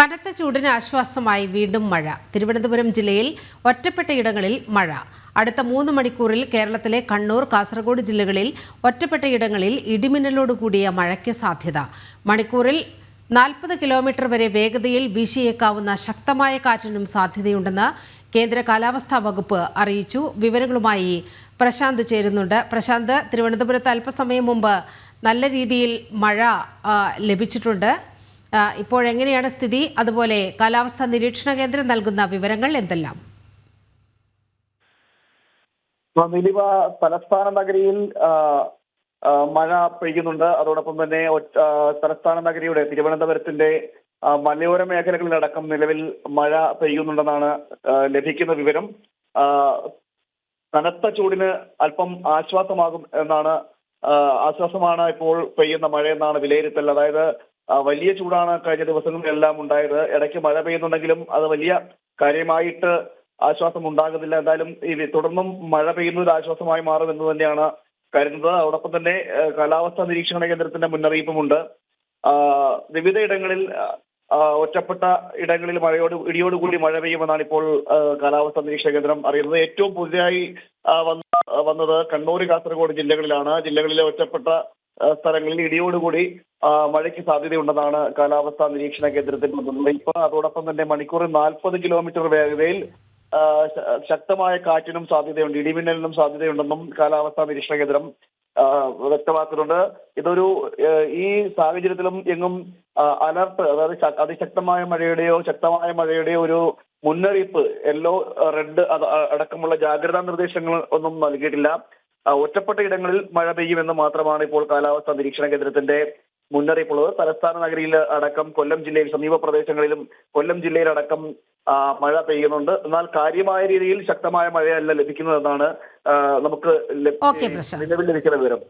കനത്ത ചൂടിന് ആശ്വാസമായി വീണ്ടും മഴ. തിരുവനന്തപുരം ജില്ലയിൽ ഒറ്റപ്പെട്ടയിടങ്ങളിൽ മഴ. അടുത്ത മൂന്ന് മണിക്കൂറിൽ കേരളത്തിലെ കണ്ണൂർ കാസർഗോഡ് ജില്ലകളിൽ ഒറ്റപ്പെട്ടയിടങ്ങളിൽ ഇടിമിന്നലോട് കൂടിയ മഴയ്ക്ക് സാധ്യത. മണിക്കൂറിൽ നാൽപ്പത് കിലോമീറ്റർ വരെ വേഗതയിൽ വീശിയേക്കാവുന്ന ശക്തമായ കാറ്റിനും സാധ്യതയുണ്ടെന്ന് കേന്ദ്ര കാലാവസ്ഥാ വകുപ്പ് അറിയിച്ചു. വിവരങ്ങളുമായി പ്രശാന്ത് ചേരുന്നുണ്ട്. പ്രശാന്ത് തിരുവനന്തപുരത്ത് അല്പസമയം മുമ്പ് നല്ല രീതിയിൽ മഴ ലഭിച്ചിട്ടുണ്ട്. ഇപ്പോഴെങ്ങനെയാണ് സ്ഥിതി? അതുപോലെ കാലാവസ്ഥാ നിരീക്ഷണ കേന്ദ്രം നൽകുന്ന വിവരങ്ങൾ എന്തെല്ലാം? ദിലീപ തലസ്ഥാന നഗരിയിൽ മഴ പെയ്യുന്നുണ്ട്. അതോടൊപ്പം തന്നെ തലസ്ഥാന നഗരിയുടെ തിരുവനന്തപുരത്തിന്റെ മലയോര മേഖലകളിലടക്കം നിലവിൽ മഴ പെയ്യുന്നുണ്ടെന്നാണ് ലഭിക്കുന്ന വിവരം. കനത്ത ചൂടിന് അല്പം ആശ്വാസമാകും എന്നാണ് ആശ്വാസമാണ് ഇപ്പോൾ പെയ്യുന്ന മഴ എന്നാണ് വിലയിരുത്തൽ. അതായത് വലിയ ചൂടാണ് കഴിഞ്ഞ ദിവസങ്ങളിലെല്ലാം ഉണ്ടായത്. ഇടയ്ക്ക് മഴ പെയ്യുന്നുണ്ടെങ്കിലും അത് വലിയ കാര്യമായിട്ട് ആശ്വാസം ഉണ്ടാകുന്നില്ല. എന്തായാലും ഈ തുടർന്നും മഴ പെയ്യുന്ന ഒരു ആശ്വാസമായി മാറും എന്ന് തന്നെയാണ് കരുതുന്നത്. അതോടൊപ്പം തന്നെ കാലാവസ്ഥാ നിരീക്ഷണ കേന്ദ്രത്തിന്റെ മുന്നറിയിപ്പുമുണ്ട്. ആ, വിവിധ ഇടങ്ങളിൽ ഒറ്റപ്പെട്ട ഇടങ്ങളിൽ മഴയോട് ഇടിയോടുകൂടി മഴ പെയ്യുമെന്നാണ് ഇപ്പോൾ കാലാവസ്ഥാ നിരീക്ഷണ കേന്ദ്രം അറിയുന്നത്. ഏറ്റവും പുതിയതായി വന്ന വന്നത് കണ്ണൂർ കാസർഗോഡ് ജില്ലകളിലാണ്. ജില്ലകളിലെ ഒറ്റപ്പെട്ട സ്ഥലങ്ങളിൽ ഇടിയോടുകൂടി മഴയ്ക്ക് സാധ്യതയുണ്ടെന്നാണ് കാലാവസ്ഥാ നിരീക്ഷണ കേന്ദ്രത്തിന്റെ മുന്നറിയിപ്പ് അതോടൊപ്പം തന്നെ മണിക്കൂറിൽ നാൽപ്പത് കിലോമീറ്റർ വേഗതയിൽ ശക്തമായ കാറ്റിനും സാധ്യതയുണ്ട് ഇടിമിന്നലിനും സാധ്യതയുണ്ടെന്നും കാലാവസ്ഥാ നിരീക്ഷണ കേന്ദ്രം വ്യക്തമാക്കുന്നുണ്ട്. ഇതൊരു ഈ സാഹചര്യത്തിലും എങ്ങും അലർട്ട് അതായത് അതിശക്തമായ മഴയുടെയോ ശക്തമായ മഴയുടെയോ ഒരു മുന്നറിയിപ്പ് യെല്ലോ റെഡ് അടക്കമുള്ള ജാഗ്രതാ നിർദ്ദേശങ്ങൾ ഒന്നും നൽകിയിട്ടില്ല. ഒറ്റപ്പെട്ട ഇടങ്ങളിൽ മഴ പെയ്യുമെന്ന് മാത്രമാണ് ഇപ്പോൾ കാലാവസ്ഥാ നിരീക്ഷണ കേന്ദ്രത്തിന്റെ മുന്നറിയിപ്പുള്ളത്. തലസ്ഥാന നഗരിയിൽ അടക്കം കൊല്ലം ജില്ലയിൽ സമീപ പ്രദേശങ്ങളിലും കൊല്ലം ജില്ലയിലടക്കം മഴ പെയ്യുന്നുണ്ട്. എന്നാൽ കാര്യമായ രീതിയിൽ ശക്തമായ മഴയല്ല ലഭിക്കുന്നതെന്നാണ് നമുക്ക്. നിലവിൽ ലഭിക്കുന്ന വിവരം.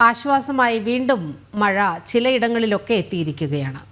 ആശ്വാസമായി വീണ്ടും മഴ ചിലയിടങ്ങളിലൊക്കെ എത്തിയിരിക്കുകയാണ്.